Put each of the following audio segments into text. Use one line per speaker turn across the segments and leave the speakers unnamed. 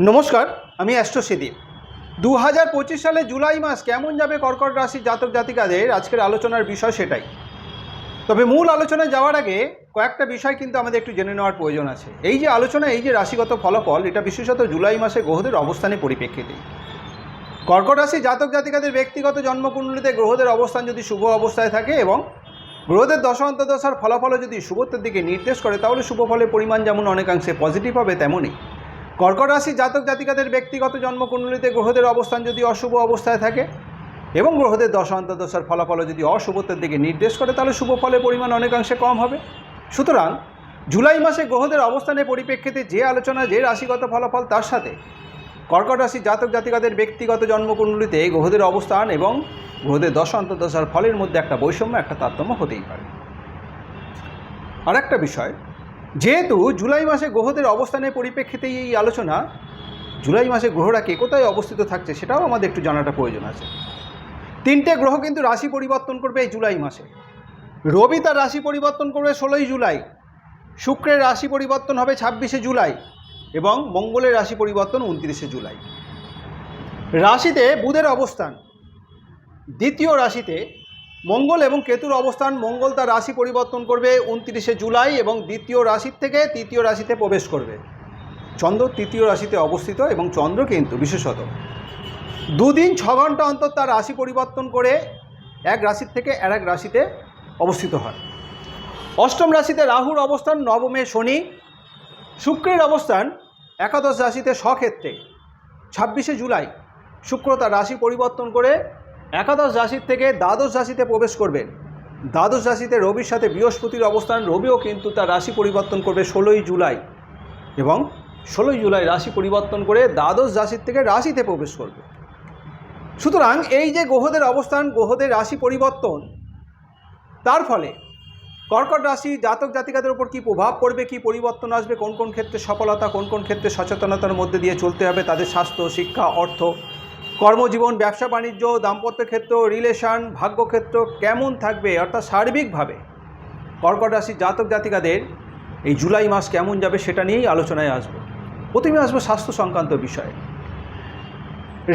নমস্কার, আমি অ্যাস্ট্রো সিদীপ দু হাজার পঁচিশ সালে জুলাই মাস কেমন যাবে কর্কট রাশির জাতক জাতিকাদের আজকের আলোচনার বিষয় সেটাই। তবে মূল আলোচনায় যাওয়ার আগে কয়েকটা বিষয় কিন্তু আমাদের একটু জেনে নেওয়ার প্রয়োজন আছে। এই যে আলোচনা, এই যে রাশিগত ফলাফল, এটা বিশেষত জুলাই মাসে গ্রহদের অবস্থানে পরিপ্রেক্ষিতে। কর্কট রাশি জাতক জাতিকাদের ব্যক্তিগত জন্মকুণ্ডলিতে গ্রহদের অবস্থান যদি শুভ অবস্থায় থাকে এবং গ্রহদের দশা অন্তদশার ফলাফলও যদি শুভত্বের দিকে নির্দেশ করে, তাহলে শুভ ফলের পরিমাণ যেমন অনেকাংশে পজিটিভ হবে, তেমনই। কর্কট রাশি জাতক জাতিকাদের ব্যক্তিগত জন্মকুণ্ডলিতে গ্রহদের অবস্থান যদি অশুভ অবস্থায় থাকে এবং গ্রহদের দশা অন্তদশার ফলাফলও যদি অশুভত্বের দিকে নির্দেশ করে, তাহলে শুভ ফলের পরিমাণ অনেকাংশে কম হবে। সুতরাং জুলাই মাসে গ্রহদের অবস্থানের পরিপ্রেক্ষিতে যে আলোচনা, যে রাশিগত ফলাফল, তার সাথে কর্কট রাশি জাতক জাতিকাদের ব্যক্তিগত জন্মকুণ্ডলিতে গ্রহদের অবস্থান এবং গ্রহদের দশা অন্তর্দশার ফলের মধ্যে একটা বৈষম্য, একটা তারতম্য হতেই পারে। আর একটা বিষয় যেহেতু জুলাই মাসে গ্রহদের অবস্থানের পরিপ্রেক্ষিতে এই আলোচনা, জুলাই মাসে গ্রহরা কে কোথায় অবস্থিত থাকছে সেটাও আমাদের একটু জানাটা প্রয়োজন আছে। তিনটে গ্রহ কিন্তু রাশি পরিবর্তন করবে এই জুলাই মাসে। রবি তার রাশি পরিবর্তন করবে ষোলোই জুলাই, শুক্রের রাশি পরিবর্তন হবে ছাব্বিশে জুলাই এবং মঙ্গলের রাশি পরিবর্তন উনত্রিশে জুলাই। রাশিতে বুধের অবস্থান, দ্বিতীয় রাশিতে মঙ্গল এবং কেতুর অবস্থান, মঙ্গল তার রাশি পরিবর্তন করবে উনত্রিশে জুলাই এবং দ্বিতীয় রাশির থেকে তৃতীয় রাশিতে প্রবেশ করবে। চন্দ্র তৃতীয় রাশিতে অবস্থিত এবং চন্দ্র কিন্তু বিশেষত। দুদিন ছ ঘণ্টা অন্তর তার রাশি পরিবর্তন করে এক রাশির থেকে আর এক রাশিতে অবস্থিত হয়। অষ্টম রাশিতে রাহুর অবস্থান, নবমে শনি। শুক্রের অবস্থান, একাদশ রাশিতে স্বক্ষেত্রে। ছাব্বিশে জুলাই, শুক্র তার রাশি পরিবর্তন করে একাদশ রাশির থেকে দ্বাদশ রাশিতে প্রবেশ করবেন। দ্বাদশ রাশিতে রবির সাথে বৃহস্পতির অবস্থান, রবিও কিন্তু তার রাশি পরিবর্তন করবে ষোলোই জুলাই এবং ষোলোই জুলাই রাশি পরিবর্তন করে দ্বাদশ রাশির থেকে রাশিতে প্রবেশ করবে। সুতরাং এই যে গ্রহদের অবস্থান, গ্রহদের রাশি পরিবর্তন, তার ফলে কর্কট রাশি জাতক জাতিকাদের উপর কী প্রভাব পড়বে, কী পরিবর্তন আসবে, কোন কোন ক্ষেত্রে সফলতা, কোন কোন ক্ষেত্রে সচেতনতার মধ্যে দিয়ে চলতে হবে, তাদের স্বাস্থ্য, শিক্ষা, অর্থ কর্মজীবন, ব্যবসা, বাণিজ্য, দাম্পত্য ক্ষেত্র রিলেশন ভাগ্যক্ষেত্র কেমন থাকবে, অর্থাৎ সার্বিকভাবে কর্কট রাশির জাতক জাতিকাদের এই জুলাই মাস কেমন যাবে সেটা নিয়েই আলোচনায় আসব। প্রথমে আসব স্বাস্থ্য সংক্রান্ত বিষয়ে।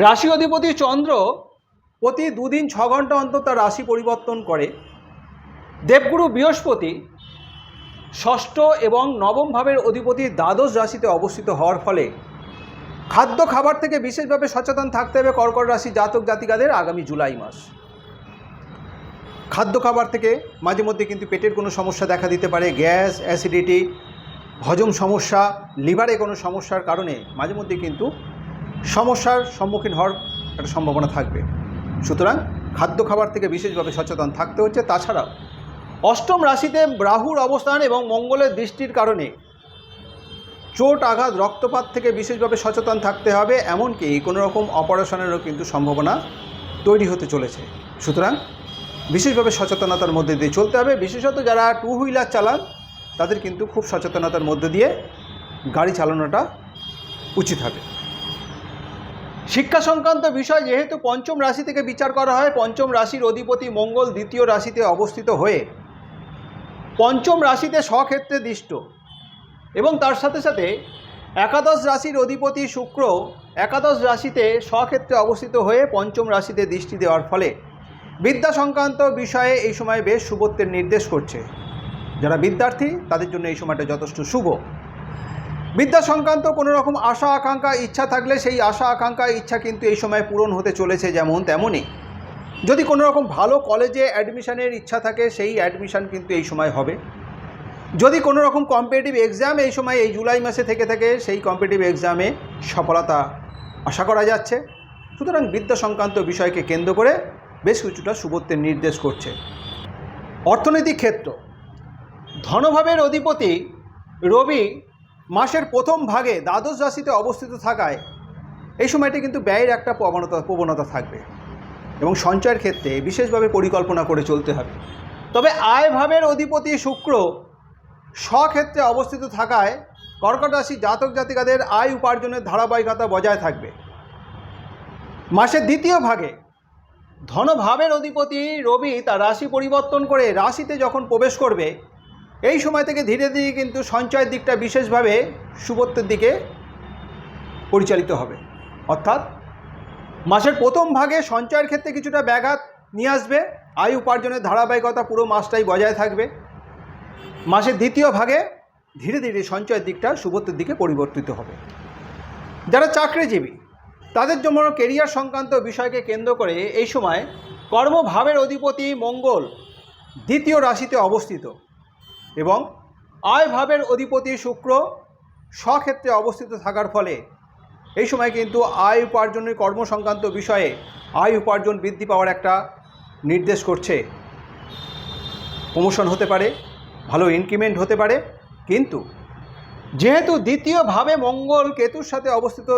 রাশি অধিপতি চন্দ্র প্রতি দুদিন ছ ঘণ্টা অন্তর তার রাশি পরিবর্তন করে। দেবগুরু বৃহস্পতি ষষ্ঠ এবং নবম ভাবের অধিপতি দ্বাদশ রাশিতে অবস্থিত হওয়ার ফলে খাদ্য খাবার থেকে বিশেষভাবে সচেতন থাকতে হবে কর্কট রাশি জাতক জাতিকাদের আগামী জুলাই মাস। খাদ্য খাবার থেকে মাঝে মধ্যে কিন্তু পেটের কোনো সমস্যা দেখা দিতে পারে, গ্যাস, অ্যাসিডিটি, হজম সমস্যা, লিভারে কোনো সমস্যার কারণে মাঝে মধ্যে কিন্তু সমস্যার সম্মুখীন হওয়ার একটা সম্ভাবনা থাকবে। সুতরাং খাদ্য খাবার থেকে বিশেষভাবে সচেতন থাকতে হচ্ছে। তাছাড়াও অষ্টম রাশিতে রাহুর অবস্থান এবং মঙ্গলের দৃষ্টির কারণে চোট আঘাত, রক্তপাত থেকে বিশেষভাবে সচেতন থাকতে হবে, এমনকি কোনো রকম অপারেশনেরও কিন্তু সম্ভাবনা তৈরি হতে চলেছে। সুতরাং বিশেষভাবে সচেতনতার মধ্যে দিয়ে চলতে হবে। বিশেষত যারা টু হুইলার চালান, তাদের কিন্তু খুব সচেতনতার মধ্যে দিয়ে গাড়ি চালানোটা উচিত হবে। শিক্ষা সংক্রান্ত বিষয় যেহেতু পঞ্চম রাশি থেকে বিচার করা হয়, পঞ্চম রাশির অধিপতি মঙ্গল দ্বিতীয় রাশিতে অবস্থিত হয়ে পঞ্চম রাশিতে স্বক্ষেত্রে দৃষ্ট। এবং তার সাথে সাথে একাদশ রাশির অধিপতি শুক্র একাদশ রাশিতে স্বক্ষেত্রে অবস্থিত হয়ে পঞ্চম রাশিতে দৃষ্টি দেওয়ার ফলে বিদ্যা সংক্রান্ত বিষয়ে এই সময় বেশ শুভত্বের নির্দেশ করছে। যারা বিদ্যার্থী, তাদের জন্য এই সময়টা যথেষ্ট শুভ। বিদ্যা সংক্রান্ত কোনো রকম আশা, আকাঙ্ক্ষা, ইচ্ছা থাকলে সেই আশা, আকাঙ্ক্ষা, ইচ্ছা কিন্তু এই সময় পূরণ হতে চলেছে যেমন তেমনই। যদি কোনো রকম ভালো কলেজে অ্যাডমিশানের ইচ্ছা থাকে, সেই অ্যাডমিশান কিন্তু এই সময় হবে। যদি কোনো রকম কম্পিটিটিভ এক্সাম এই সময়, এই জুলাই মাসে থেকে থাকে, সেই কম্পিটিটিভ এক্সামে সফলতা আশা করা যাচ্ছে। সুতরাং বিদ্যা সংক্রান্ত বিষয়কে কেন্দ্র করে বেশ কিছুটা শুভত্বের নির্দেশ করছে। অর্থনৈতিক ক্ষেত্র। ধনভাবের অধিপতি রবি মাসের প্রথম ভাগে দ্বাদশ রাশিতে অবস্থিত থাকায় এই সময়টি কিন্তু ব্যয়ের একটা প্রবণতা প্রবণতা থাকবে এবং সঞ্চয়ের ক্ষেত্রে বিশেষভাবে পরিকল্পনা করে চলতে হবে। তবে আয় ভাবের অধিপতি শুক্র স্বক্ষেত্রে অবস্থিত থাকায় কর্কট রাশি জাতক জাতিকাদের আয় উপার্জনের ধারাবাহিকতা বজায় থাকবে। মাসের দ্বিতীয় ভাগে ধনভাবের অধিপতি রবি তার রাশি পরিবর্তন করে রাশিতে যখন প্রবেশ করবে, এই সময় থেকে ধীরে ধীরে কিন্তু সঞ্চয়ের দিকটা বিশেষভাবে শুভত্বের দিকে পরিচালিত হবে। অর্থাৎ মাসের প্রথম ভাগে সঞ্চয়ের ক্ষেত্রে কিছুটা ব্যাঘাত নিয়ে আসবে, আয় উপার্জনের ধারাবাহিকতা পুরো মাসটাই বজায় থাকবে। মাসের দ্বিতীয় ভাগে ধীরে ধীরে সঞ্চয়ের দিকটা শুভত্বের দিকে পরিবর্তিত হবে। যারা চাকরিজীবী, তাদের জন্য কেরিয়ার সংক্রান্ত বিষয়কে কেন্দ্র করে এই সময় কর্মভাবের অধিপতি মঙ্গল দ্বিতীয় রাশিতে অবস্থিত এবং আয় ভাবের অধিপতি শুক্র স্বক্ষেত্রে অবস্থিত থাকার ফলে এই সময় কিন্তু আয় উপার্জনের কর্ম সংক্রান্ত বিষয়ে আয় উপার্জন বৃদ্ধি পাওয়ার একটা নির্দেশ করছে। প্রমোশন হতে পারে। ভালো ইনক্রিমেন্ট হতে পারে, কিন্তু যেহেতু দ্বিতীয়ভাবে মঙ্গল কেতুর সাথে অবস্থিত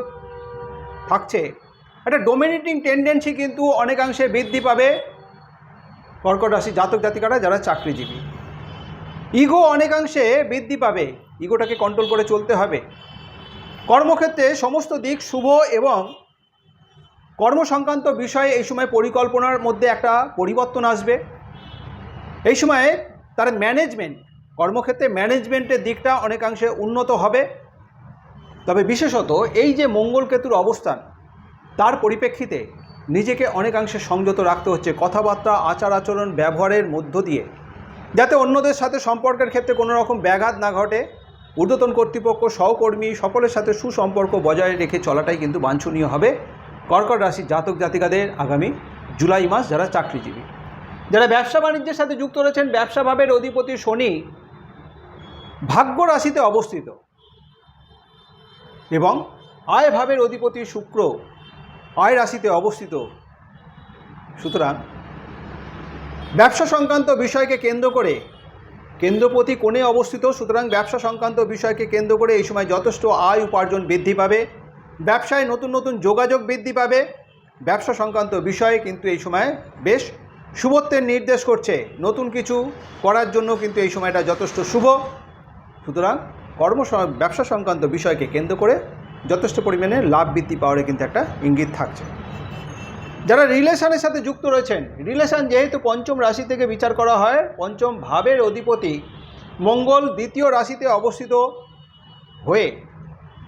থাকছে, একটা ডোমিনেটিং টেন্ডেন্সি কিন্তু অনেকাংশে বৃদ্ধি পাবে কর্কট রাশি জাতক জাতিকারা যারা চাকরিজীবী। ইগো অনেকাংশে বৃদ্ধি পাবে ইগোটাকে কন্ট্রোল করে চলতে হবে। কর্মক্ষেত্রে সমস্ত দিক শুভ এবং কর্মসংক্রান্ত বিষয়ে এই সময় পরিকল্পনার মধ্যে একটা পরিবর্তন আসবে। এই সময়ে তার ম্যানেজমেন্ট কর্মক্ষেত্রে ম্যানেজমেন্টের দিকটা অনেকাংশে উন্নত হবে। তবে বিশেষত এই যে মঙ্গল কেতুর অবস্থান, তার পরিপ্রেক্ষিতে নিজেকে অনেকাংশে সংযত রাখতে হচ্ছে কথাবার্তা, আচার আচরণ, ব্যবহারের মধ্য দিয়ে। যাতে অন্যদের সাথে সম্পর্কের ক্ষেত্রে কোনো রকম ব্যাঘাত না ঘটে, ঊর্ধ্বতন কর্তৃপক্ষ, সহকর্মী, সকলের সাথে সুসম্পর্ক বজায় রেখে চলাটাই কিন্তু বাঞ্ছনীয় হবে। কর্কট রাশির জাতক জাতিকাদের আগামী জুলাই মাস যারা চাকরিজীবী। যারা ব্যবসা বাণিজ্যের সাথে যুক্ত রয়েছেন, ব্যবসা ভাবের অধিপতি শনি ভাগ্য রাশিতে অবস্থিত। এবং আয় ভাবের অধিপতি শুক্র আয় রাশিতে অবস্থিত। সুতরাং ব্যবসা সংক্রান্ত বিষয়কে কেন্দ্র করে, কেন্দ্রপতি কোণে অবস্থিত, সুতরাং ব্যবসা সংক্রান্ত বিষয়কে কেন্দ্র করে এই সময় যথেষ্ট আয় উপার্জন বৃদ্ধি পাবে। ব্যবসায় নতুন নতুন যোগাযোগ বৃদ্ধি পাবে। ব্যবসা সংক্রান্ত বিষয়ে কিন্তু এই সময় বেশ শুভত্বের নির্দেশ করছে। নতুন কিছু করার জন্য কিন্তু এই সময়টা যথেষ্ট শুভ। সুতরাং কর্ম ব্যবসা সংক্রান্ত বিষয়কে কেন্দ্র করে যথেষ্ট পরিমাণে লাভ বৃদ্ধি পাওয়ার কিন্তু একটা ইঙ্গিত থাকছে। যারা রিলেশনের সাথে যুক্ত রয়েছেন, রিলেশন যেহেতু পঞ্চম রাশি থেকে বিচার করা হয়, পঞ্চম ভাবের অধিপতি মঙ্গল দ্বিতীয় রাশিতে অবস্থিত হয়ে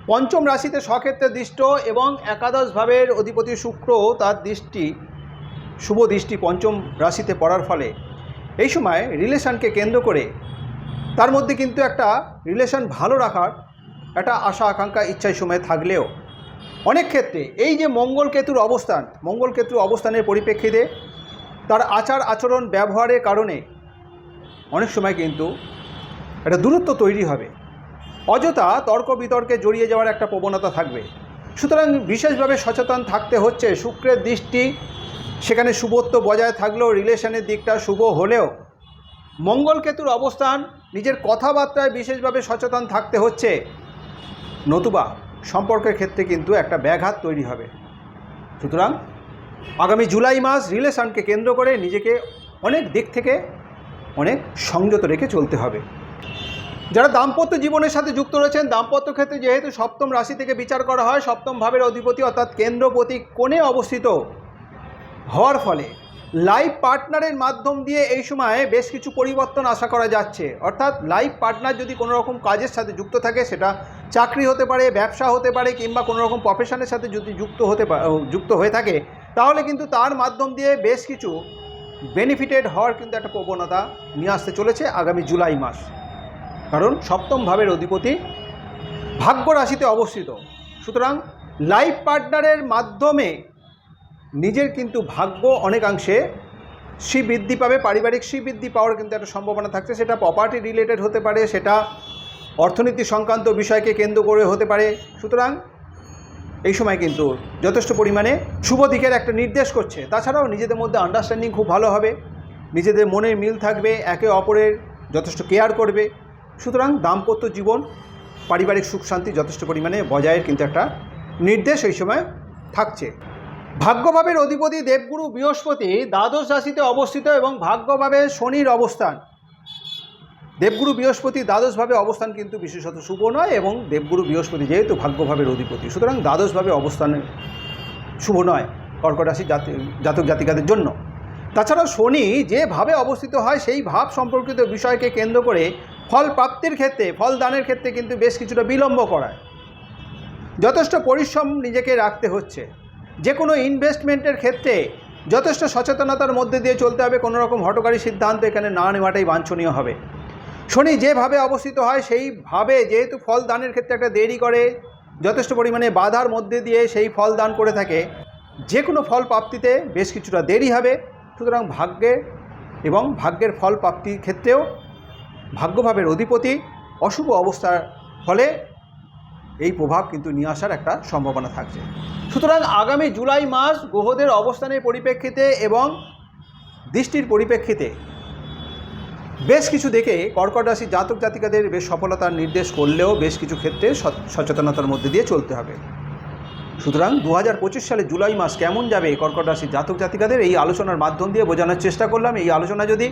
পঞ্চম রাশিতে স্বক্ষেত্রে দৃষ্ট এবং একাদশ ভাবের অধিপতি শুক্র তার দৃষ্টি শুভ দৃষ্টি পঞ্চম রাশিতে পড়ার ফলে। এই সময় রিলেশনকে কেন্দ্র করে তার মধ্যে কিন্তু একটা রিলেশন ভালো রাখার একটা আশা, আকাঙ্ক্ষা, ইচ্ছায় সময় থাকলেও অনেক ক্ষেত্রে এই যে মঙ্গল কেতুর অবস্থান, মঙ্গল কেতুর অবস্থানের পরিপ্রেক্ষিতে তার আচার, আচরণ, ব্যবহারের কারণে অনেক সময় কিন্তু একটা দূরত্ব তৈরি হবে। অযথা তর্ক বিতর্কে জড়িয়ে যাওয়ার একটা প্রবণতা থাকবে। সুতরাং বিশেষভাবে সচেতন থাকতে হচ্ছে, শুক্রের দৃষ্টি সেখানে শুভত্ব বজায় থাকলেও রিলেশনের দিকটা শুভ হলেও মঙ্গল কেতুর অবস্থান, নিজের কথাবার্তায় বিশেষভাবে সচেতন থাকতে হচ্ছে। নতুবা সম্পর্কের ক্ষেত্রে কিন্তু একটা ব্যাঘাত তৈরি হবে। সুতরাং আগামী জুলাই মাস রিলেশনকে কেন্দ্র করে নিজেকে অনেক দিক থেকে অনেক সংযত রেখে চলতে হবে। যারা দাম্পত্য জীবনের সাথে যুক্ত রয়েছেন, দাম্পত্য ক্ষেত্রে যেহেতু সপ্তম রাশি থেকে বিচার করা হয়, সপ্তম ভাবের অধিপতি অর্থাৎ কেন্দ্রপতি কোণে অবস্থিত হওয়ার ফলে লাইফ পার্টনারের মাধ্যম দিয়ে এই সময়ে বেশ কিছু পরিবর্তন আশা করা যাচ্ছে। অর্থাৎ লাইফ পার্টনার যদি কোনো রকম কাজের সাথে যুক্ত থাকে, সেটা চাকরি হতে পারে, ব্যবসা হতে পারে, কিংবা কোনো রকম প্রফেশনের সাথে যদি যুক্ত হতে যুক্ত হয়ে থাকে, তাহলে কিন্তু তার মাধ্যম দিয়ে বেশ কিছু বেনিফিটেড হওয়ার কিন্তু একটা প্রবণতা নিয়ে আসতে চলেছে আগামী জুলাই মাস। কারণ সপ্তম ভাবের অধিপতি ভাগ্য রাশিতে অবস্থিত। সুতরাং লাইফ পার্টনারের মাধ্যমে নিজের কিন্তু ভাগ্য অনেকাংশে শ্রীবৃদ্ধি পাবে, পারিবারিক শ্রীবৃদ্ধি পাওয়ার কিন্তু একটা সম্ভাবনা থাকছে। সেটা প্রপার্টি রিলেটেড হতে পারে, সেটা অর্থনীতি সংক্রান্ত বিষয়কে কেন্দ্র করে হতে পারে। সুতরাং এই সময় কিন্তু যথেষ্ট পরিমাণে শুভ দিকের একটা নির্দেশ করছে। তাছাড়াও নিজেদের মধ্যে আন্ডারস্ট্যান্ডিং খুব ভালো হবে। নিজেদের মনের মিল থাকবে, একে অপরের যথেষ্ট কেয়ার করবে। সুতরাং দাম্পত্য জীবন, পারিবারিক সুখ শান্তি যথেষ্ট পরিমাণে বজায়ের কিন্তু একটা নির্দেশ এই সময় থাকছে। ভাগ্যভাবের অধিপতি দেবগুরু বৃহস্পতি দ্বাদশ রাশিতে অবস্থিত এবং ভাগ্যভাবে শনির অবস্থান। দেবগুরু বৃহস্পতি দ্বাদশভাবে অবস্থান কিন্তু বিশেষত শুভ নয় এবং দেবগুরু বৃহস্পতি যেহেতু ভাগ্যভাবের অধিপতি, সুতরাং দ্বাদশভাবে অবস্থানে শুভ নয় কর্কট রাশি জাতি, জাতক জাতিকাদের জন্য। তাছাড়াও শনি যেভাবে অবস্থিত হয় সেই ভাব সম্পর্কিত বিষয়কে কেন্দ্র করে ফল প্রাপ্তির ক্ষেত্রে, ফল দানের ক্ষেত্রে কিন্তু বেশ কিছুটা বিলম্ব করায়। যথেষ্ট পরিশ্রম নিজেকে রাখতে হচ্ছে। যে কোনো ইনভেস্টমেন্টের ক্ষেত্রে যথেষ্ট সচেতনতার মধ্যে দিয়ে চলতে হবে, কোনো রকম হটকারী সিদ্ধান্ত এখানে না নেওয়াটাই বাঞ্ছনীয় হবে। শনি যেভাবে অবস্থিত হয়, সেইভাবে যেহেতু ফল দানের ক্ষেত্রে একটা দেরি করে, যথেষ্ট পরিমাণে বাধার মধ্যে দিয়ে সেই ফল দান করে থাকে, যে কোনো ফল প্রাপ্তিতে বেশ কিছুটা দেরি হবে। সুতরাং ভাগ্যে এবং ভাগ্যের ফল প্রাপ্তির ক্ষেত্রেও ভাগ্যভাবের অধিপতি অশুভ অবস্থার ফলে এই প্রভাব কিন্তু নিয়ে আসার একটা সম্ভাবনা থাকছে। সুতরাং আগামী জুলাই মাস গ্রহদের অবস্থানের পরিপ্রেক্ষিতে এবং দৃষ্টির পরিপ্রেক্ষিতে বেশ কিছু দেখে কর্কট রাশি জাতক জাতিকাদের বেশ সফলতার নির্দেশ করলেও বেশ কিছু ক্ষেত্রে সচ- সচেতনতার মধ্যে দিয়ে চলতে হবে। সুতরাং দু হাজার পঁচিশ সালে জুলাই মাস কেমন যাবে কর্কট রাশির জাতক জাতিকাদের এই আলোচনার মাধ্যম দিয়ে বোঝানোর চেষ্টা করলাম। এই আলোচনা যদি